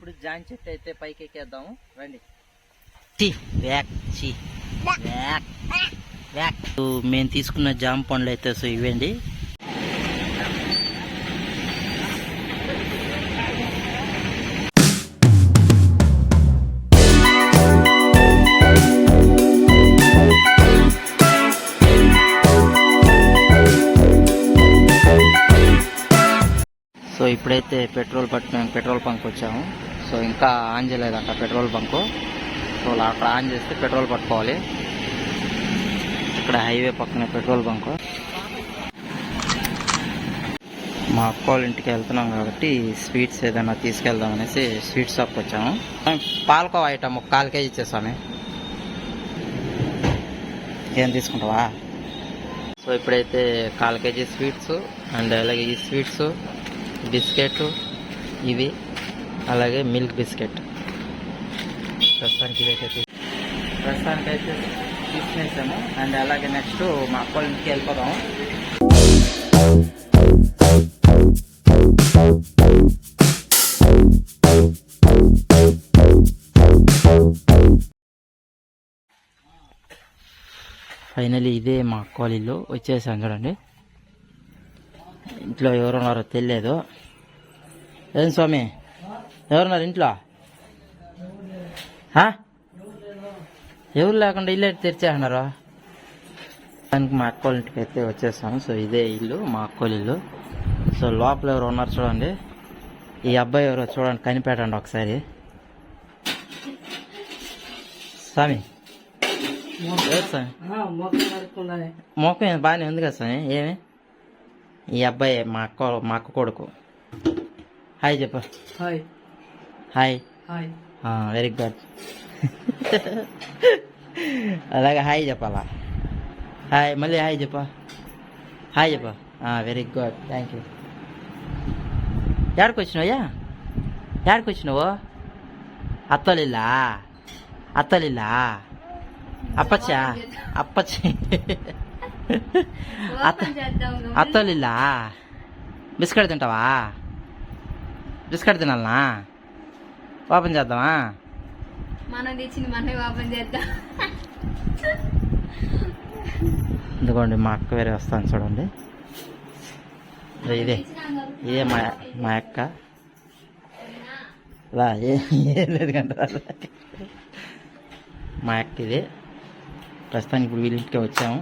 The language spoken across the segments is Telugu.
ఇప్పుడు జాన్ చెట్టు అయితే పైకి ఎక్కేద్దాము రండి వ్యాక్ చి వ్యాక్ వ్యాక్ మేము తీసుకున్న జామ పండ్లు అయితే సో ఇవ్వండి. సో ఇప్పుడైతే పెట్రోల్ పట్టు పెట్రోల్ బంక్ వచ్చాము. సో ఇంకా ఆన్ చేయలేదంట పెట్రోల్ బంకు. సో అక్కడ ఆన్ చేస్తే పెట్రోల్ పట్టుకోవాలి. ఇక్కడ హైవే పక్కన పెట్రోల్ బంకు. మా అక్క వాళ్ళ ఇంటికి వెళ్తున్నాం కాబట్టి స్వీట్స్ ఏదైనా తీసుకెళ్దాం అనేసి స్వీట్ షాప్కి వచ్చాము. పాలకోవా ఐటమ్ ఒక కాల్ కేజీ ఇచ్చేసామే ఏం తీసుకుంటావా? సో ఇప్పుడైతే కాల్ కేజీ స్వీట్స్ అండ్ అలాగే ఈ స్వీట్స్ బిస్కెట్ ఇవి. అలాగే మిల్క్ బిస్కెట్. ప్రస్తుతానికి ఇదైతే ప్రస్తుతానికి అయితే తీసుకునేసాము అండ్ అలాగే నెక్స్ట్ మా అక్క ఇంటికి వెళ్ళిపోదాం ఫైనలీ ఇదే మా అక్క వచ్చేసాం చూడండి. ఇంట్లో ఎవరున్నారో తెలియదు. ఏం స్వామి? ఎవరున్నారు ఇంట్లో? ఎవరు లేకుండా ఇల్లు ఎట్ట తెరిచేస్తున్నారు? దానికి మా అక్క వాళ్ళ ఇంటికి అయితే వచ్చేసాము సో ఇదే ఇల్లు మా అక్క వాళ్ళ ఇల్లు. సో లోపల ఎవరు ఉన్నారు చూడండి. ఈ అబ్బాయి ఎవరో చూడండి కనిపెట్టండి ఒకసారి. స్వామి. స్వామి? ఏం బాగానే ఉంది కదా స్వామి? ఏమి? ఈ అబ్బాయి మా అక్క మా అక్క కొడుకు. హాయ్ చెప్పు. హాయ్. హాయ్ వెరీ గుడ్ అలాగే హాయ్ చెప్పాలా? హాయ్ మళ్ళీ హాయ్ చెప్పా. హాయ్ చెప్పా. వెరీ గుడ్ థ్యాంక్ యూ ఎక్కడికి వచ్చినావయ్యా? ఎక్కడికి వచ్చినావు? అత్తలిల్లా? అత్తలిల్లా? అప్పచ్చా? అప్పచ్చి అత్త అత్తలిల్లా? బిస్కెట్ తింటావా? బిస్కెట్ తినాలనా? ఓపెన్ చేద్దామా? మనం తెచ్చింది మనమే ఓపెన్ చేద్దాం. ఇదిగోండి మా అక్క వేరే వస్తాను చూడండి. ఇదో ఇదే మా మా అక్క. రా ఏ లేదు కంట మా అక్క ఇది. ప్రస్తుతానికి ఇప్పుడు వీళ్ళ ఇంటికి వచ్చాము.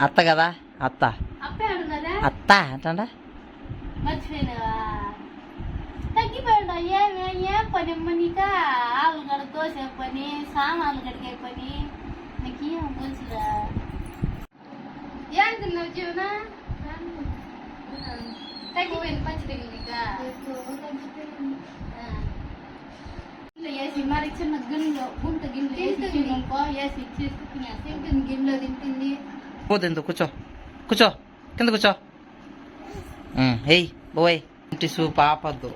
అత్త కదా? అత్త. అత్త అంటా మర్చిపోయినావా తగ్గిపోయాడు ఏమే ఏం పని అమ్మ నీక ఆలు గడ దోసే పని సామాన్లు గడిగే పని. నీకు ఏం తెలుసురా? ఏం తిన్నావు జీవన? తగ్గిపోయింది మంచి తగిలిక వేసి మరి చిన్న గిన్నెలో గుంట గిన్నెలో వేసి తింటుంది గిన్నెలో తింటుంది. పోతే ఎందుకు కూర్చో కూర్చో కింద కూర్చో ఏయ్ బోయ్ ఇంటి పాపద్దు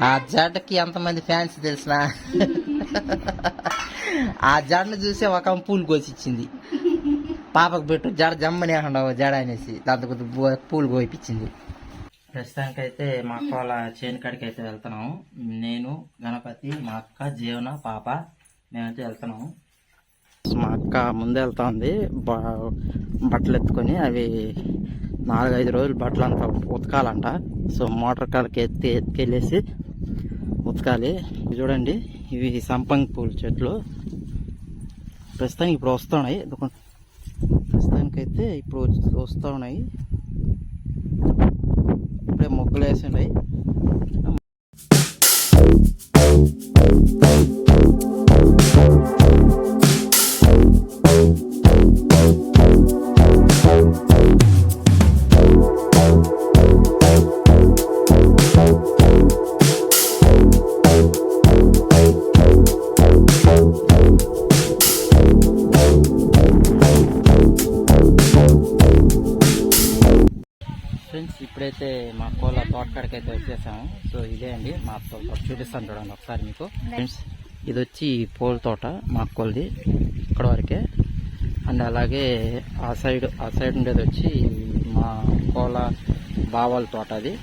ఆ జడకి ఎంతమంది ఫ్యాన్స్ తెలిసిన ఆ జడను చూసి ఒక పూలు కోసిచ్చింది పాపకు పెట్టు జడ జమ్మని ఉండవు జడ అనేసి దాంతో కొద్ది పూలు కోయిపించింది ప్రస్తుతానికైతే మా అక్క వాళ్ళ చేను కాడికి అయితే వెళ్తున్నాము. నేను గణపతి మా అక్క జీవన పాప మేమైతే వెళ్తున్నాము. మా అక్క ముందే వెళ్తా ఉంది బ- బట్టలు ఎత్తుకొని అవి నాలుగైదు రోజులు బట్టలు అంతా ఉతకాలంట. సో మోటార్ కాళ్ళకి ఎత్తి ఎత్తుకెళ్ళేసి ఉతకాలి. చూడండి ఇవి సంపంగి పూల చెట్లు. ప్రస్తుతానికి ఇప్పుడు వస్తున్నాయి. ప్రస్తుతానికి ప్రస్తుతానికైతే ఇప్పుడు వస్తూ ఉన్నాయి. ఇప్పుడే మొగ్గులు వేసి ఇప్పుడైతే మా కోళ్ళ తోటకాడికి అయితే వచ్చేసాము. సో ఇదే అండి మా తోట. చూపిస్తాను చూడండి ఒకసారి మీకు. ఫ్రెండ్స్ ఇది వచ్చి పూల తోట మా కోళ్ళది. ఇక్కడ వరకే. అండ్ అలాగే ఆ సైడ్ ఆ సైడ్ ఉండేది వచ్చి మా కోళ్ళ బావాల తోట అది.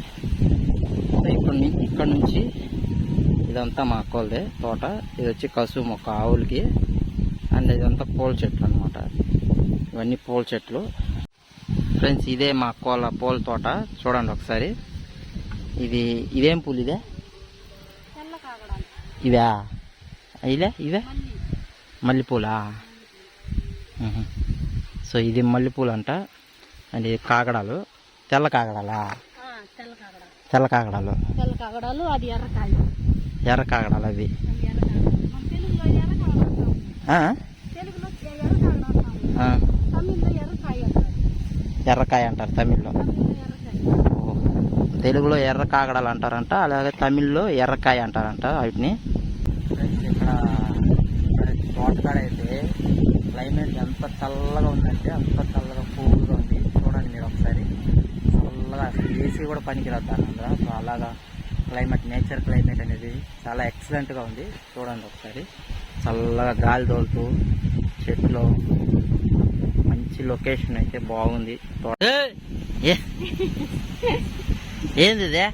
సో ఇక్కడ నుంచి ఇక్కడ నుంచి ఇదంతా మా అక్కోలదే తోట. ఇది వచ్చి కసువు మొక్క ఆవులకి. అండ్ ఇదంతా పూల చెట్లు అనమాట ఇవన్నీ పూల చెట్లు. ఫ్రెండ్స్ ఇదే మా అక్కోల పూల తోట. చూడండి ఒకసారి. ఇది ఇదేం పూలు ఇదే ఇవా? ఇదే ఇవే? మల్లెపూలా. సో ఇది మల్లెపూలు అంట అండ్ ఇది కాగడాలు. తెల్ల కాగడాలా? తెల్ల కాగడాలు. తెల్ల కాకడాలు అది ఎర్ర కాగడాలు అవి తెలుగులో ఎర్రకాయ అంటాం ఆ? తెలుగులో ఎర్రకాయ అంటాం ఆ. తమిళ్ళో ఎర్రకాయ అంటారు ఎర్రకాయ అంటారు తమిళ్ళో. తెలుగులో ఎర్ర కాగడాలు అంటారంట అలాగే తమిళ్ళో ఎర్రకాయ అంటారంట వాటిని. ఇక్కడ తోటకాడ అయితే క్లైమేట్ ఎంత చల్లగా ఉందంటే అంత చల్లగా కూల్గా ఉంది. చూడండి మీరు ఒకసారి. చల్లగా ఏసీ కూడా పనికిరాదు దాని సో అలాగా క్లైమేట్ నేచర్ క్లైమేట్ అనేది చాలా ఎక్సలెంట్గా ఉంది. చూడండి ఒకసారి. చల్లగా గాలి తోలుతూ చెట్లు మంచి లొకేషన్ అయితే బాగుంది. ఏ ఏంది ఇదే?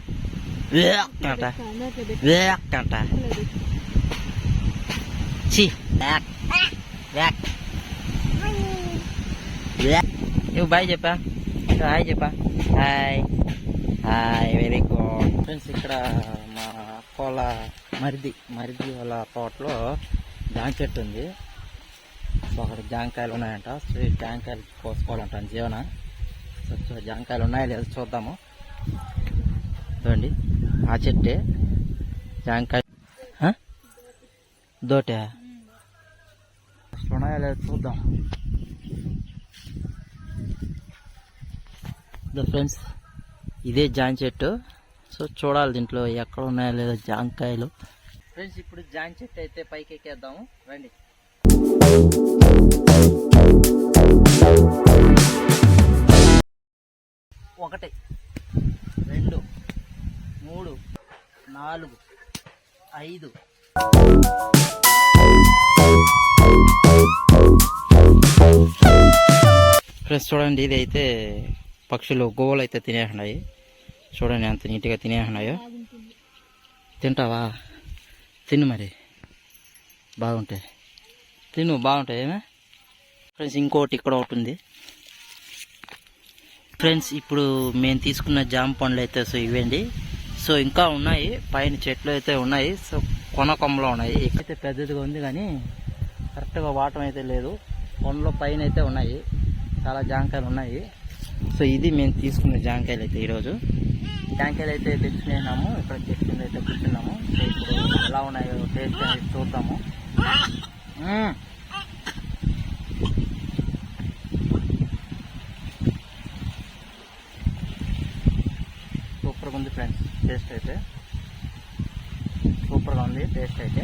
అంట. చి వేక్ వేక్ నువ్వు బాయ్ చెప్పా. హాయ్ చెప్పా. Hi. Hi very good. Friends ఇక్కడ మా కోళ్ళ మరిది మరిది వాళ్ళ తోటలో దాని చెట్టు ఉంది. సో అక్కడ జాంకాయలు ఉన్నాయంట. సో ఈ జాంకాయలు కోసుకోవాలంట జీవన. సో జాంకాయలు ఉన్నాయా లేదో చూద్దాము. చూడండి. ఆ చెట్టే జాంకాయ. దోటే? ఉన్నాయా లేదా చూద్దాం. ఇదో ఫ్రెండ్స్ ఇదే జాన్ చెట్టు సో చూడాలి దీంట్లో ఎక్కడ ఉన్నాయా లేదో జాంకాయలు. ఫ్రెండ్స్ ఇప్పుడు జాన్ చెట్టు అయితే పైకి ఎక్కేద్దాము రండి. ఒకటి రెండు మూడు నాలుగు ఐదు. ఫ్రెండ్స్ చూడండి ఇది అయితే పక్షులు గోవలు అయితే తినేస్తున్నాయి. చూడండి ఎంత నీట్గా తినేస్తున్నాయో. తింటావా? తిను మరి. బాగుంటాయి. తిను బాగుంటాయి ఏమే? ఫ్రెండ్స్ ఇంకోటి ఇక్కడ ఒకటి ఉంది. ఫ్రెండ్స్ ఇప్పుడు మేము తీసుకున్న జామ పండ్లు అయితే సో ఇవ్వండి సో ఇంకా ఉన్నాయి పైన చెట్లు అయితే ఉన్నాయి సో కొన కొమ్మలో ఉన్నాయి. ఇక్కడైతే పెద్దదిగా ఉంది కానీ కరెక్ట్గా వాటం అయితే లేదు. కొండలో పైన అయితే ఉన్నాయి చాలా జాంకాయలు ఉన్నాయి. సో ఇది మేము తీసుకున్న జాంకాయలు అయితే ఈరోజు. జాంకాయలు అయితే తెచ్చుకున్నాము ఇక్కడ చెట్టు అయితే కూర్చున్నాము సో ఇప్పుడు ఎలా ఉన్నాయో టేస్ట్ అనేది చూద్దాము. సూపర్గా ఉంది ఫ్రెండ్స్. టేస్ట్ అయితే. సూపర్గా ఉంది టేస్ట్ అయితే.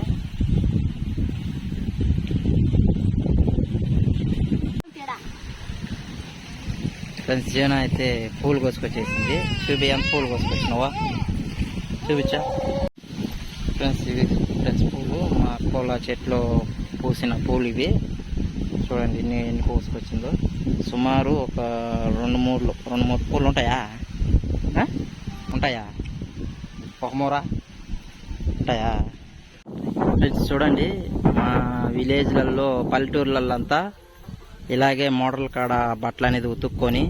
ఫ్రెండ్స్ జీవన అయితే పూలు కోసుకొచ్చేసింది. చూపి ఎంత పూలు కోసుకొచ్చినావా? చూపించా. ఫ్రెండ్స్ ఇవి ఫ్రెండ్స్ పూలు. మా పూల చెట్లు పూసిన పూలు ఇవి. చూడండి ఎన్ని ఎన్ని కోసుకొచ్చిందో సుమారు ఒక రెండు మూడు రెండు మూడు పూలు ఉంటాయా? ఉంటాయా? ఒక మూర? ఉంటాయా? ఫ్రెండ్స్ చూడండి మా విలేజ్లలో పల్లెటూర్లలో అంతా ఇలాగే మోడల్ కాడ బట్టలు అనేది ఉతుక్కొని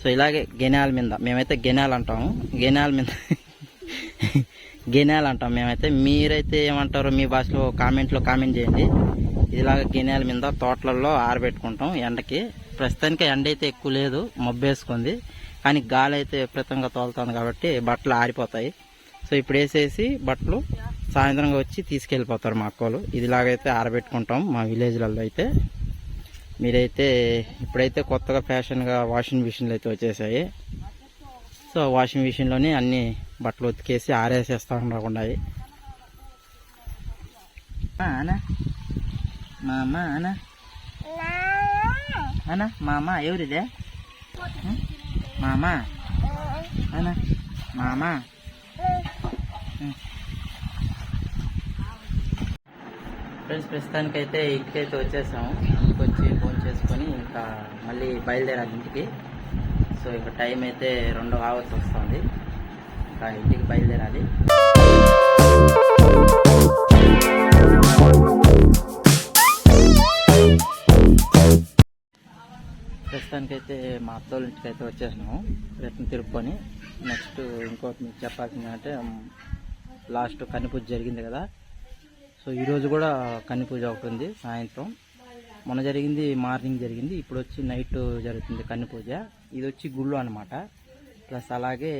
సో ఇలాగే గెనాల మీద మేమైతే గెనాలు అంటాము. గెనాల మీద గెనాలు అంటాం మేమైతే. మీరైతే ఏమంటారో మీ భాషలో కామెంట్లో కామెంట్ చేయండి. ఇలాగ గిన్నెల మీద తోటలలో ఆరబెట్టుకుంటాం. ఎండకి ప్రస్తుతానికి ఎండ అయితే ఎక్కువ లేదు మబ్బేసుకుంది. కానీ గాలి అయితే విపరీతంగా తోలుతుంది కాబట్టి బట్టలు ఆరిపోతాయి. సో ఇప్పుడు వేసేసి బట్టలు సాయంత్రంగా వచ్చి తీసుకెళ్ళిపోతారు మా అక్కలు. ఇదిలాగైతే ఆరబెట్టుకుంటాం మా విలేజ్లలో అయితే. మీరైతే ఇప్పుడైతే కొత్తగా ఫ్యాషన్గా వాషింగ్ మిషన్లు అయితే వచ్చేసాయి. సో వాషింగ్ మిషన్లోనే అన్ని బట్టలు ఉతికేసి ఆరేసేస్తా ఉండకుండా అనా మామ అనా అనా మామ ఎవరిదే మామా అయినా మామా ఫ్రెండ్స్ ప్రస్తుతానికైతే ఇంటికైతే వచ్చేసాము. ఇంటికి వచ్చి ఫోన్ చేసుకొని ఇంకా మళ్ళీ బయలుదేరాలి ఇంటికి. సో ఇక టైం అయితే రెండు అవర్స్ వస్తుంది. ఇంకా ఇంటికి బయలుదేరాలి. ప్రస్తుతానికైతే మా అత్తోళ్ళ ఇంటికి అయితే వచ్చేసినాము. రిటర్న్ తిరుక్కొని నెక్స్ట్ ఇంకోటి మీకు చెప్పాల్సింది అంటే లాస్ట్ కన్నుపూజ జరిగింది కదా. సో ఈరోజు కూడా కన్నిపూజ ఒకటి ఉంది సాయంత్రం. మొన్న జరిగింది మార్నింగ్ జరిగింది ఇప్పుడు వచ్చి నైట్ జరుగుతుంది కన్నుపూజ. ఇది వచ్చి గుళ్ళు అనమాట ప్లస్ అలాగే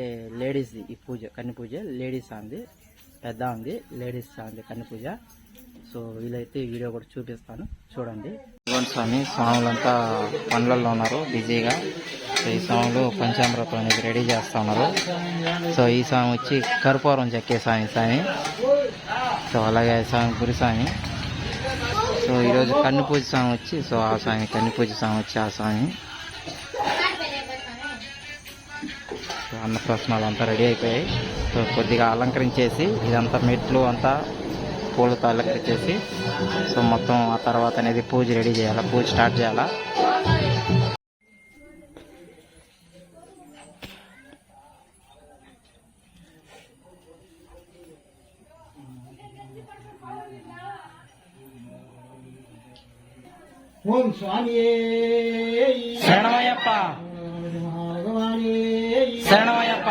లేడీస్ది ఈ పూజ కన్ని పూజ లేడీస్ అంది పెద్ద ఉంది లేడీస్ అంది కన్నుపూజ. సో వీలైతే వీడియో కూడా చూపిస్తాను. చూడండి. ఇవ్వండి స్వామి స్వాములంతా పనులలో ఉన్నారు బిజీగా. సో ఈ స్వాములు పంచామృతం అనేది రెడీ చేస్తా ఉన్నారు. సో ఈ స్వామి వచ్చి కర్పూరం చెక్కే స్వామి స్వామి. సో అలాగే స్వామి గురుస్వామి సో ఈరోజు కన్ను పూజ స్వామి వచ్చి సో ఆ స్వామి కన్ను పూజ స్వామి వచ్చి ఆ స్వామి. అన్నప్రసనాలు అంతా రెడీ అయిపోయాయి. సో కొద్దిగా అలంకరించేసి ఇదంతా మెట్లు అంతా పూలతో అలంకరించేసి సో మొత్తం ఆ తర్వాత అనేది పూజ రెడీ చేయాలా పూజ స్టార్ట్ చేయాలా ఓం స్వామి శరణమయ్యప్ప భగవాని శరణమయ్యప్ప శరణమయ్యప్ప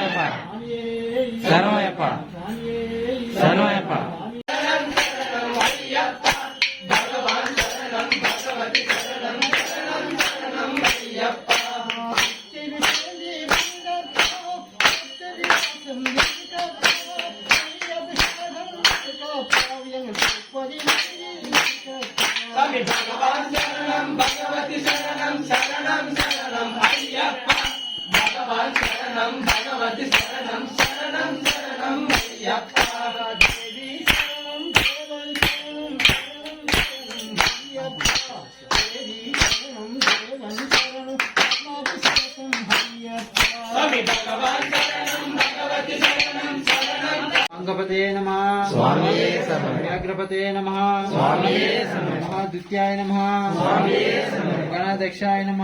गणाध्यक्षाय नम।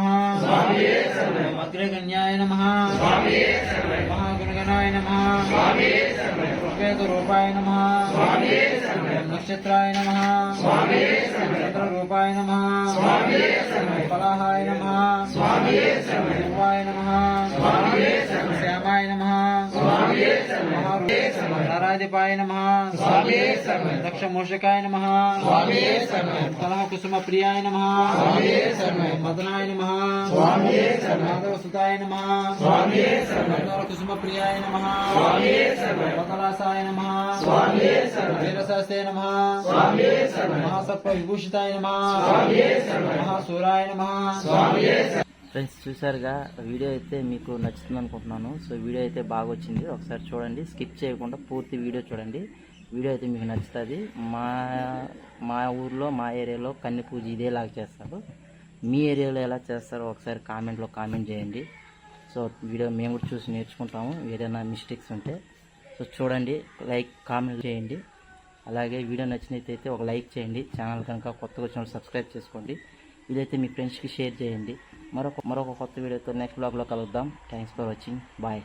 अग्रगण्याय नम। महागणगणाय नम। నమ రూపాయ నమ. నక్షత్రాయ నమ. చంద్రరూపాయ నమ. ఫలాహాయ నమ. శివాయ నమ. శ్యామాయ నమ. నారాధిపాయ నమ. దక్షమూషకాయ నమ. కలహ కుసుమ ప్రియాయ నమ. మదనాయ నమ. మాధవ సుతాయ నమ. కుసుమ ప్రియాయ నమ మకలాసాయ నమ. వీరశాస్తే నమ. మహాసర్ప విభూషితాయ నమ. మహాసూరాయ నమ. ఫ్రెండ్స్ చూసారుగా వీడియో అయితే మీకు నచ్చుతుంది అనుకుంటున్నాను. సో వీడియో అయితే బాగా వచ్చింది. ఒకసారి చూడండి. స్కిప్ చేయకుండా పూర్తి వీడియో చూడండి. వీడియో అయితే మీకు నచ్చుతుంది. మా మా ఊర్లో మా ఏరియాలో కన్ని పూజ ఇదేలాగా చేస్తారు. మీ ఏరియాలో ఎలా చేస్తారో ఒకసారి కామెంట్లో కామెంట్ చేయండి. సో వీడియో మేము కూడా చూసి నేర్చుకుంటాము. ఏదైనా మిస్టేక్స్ ఉంటే సో చూడండి లైక్ కామెంట్ చేయండి. అలాగే వీడియో నచ్చినట్టయితే ఒక లైక్ చేయండి. ఛానల్ కనుక కొత్తగా వచ్చిన సబ్స్క్రైబ్ చేసుకోండి. ఇదైతే మీ ఫ్రెండ్స్కి షేర్ చేయండి. మరొక మరొక కొత్త వీడియోతో నెక్స్ట్ బ్లాగ్లో కలుద్దాం. Thanks for watching bye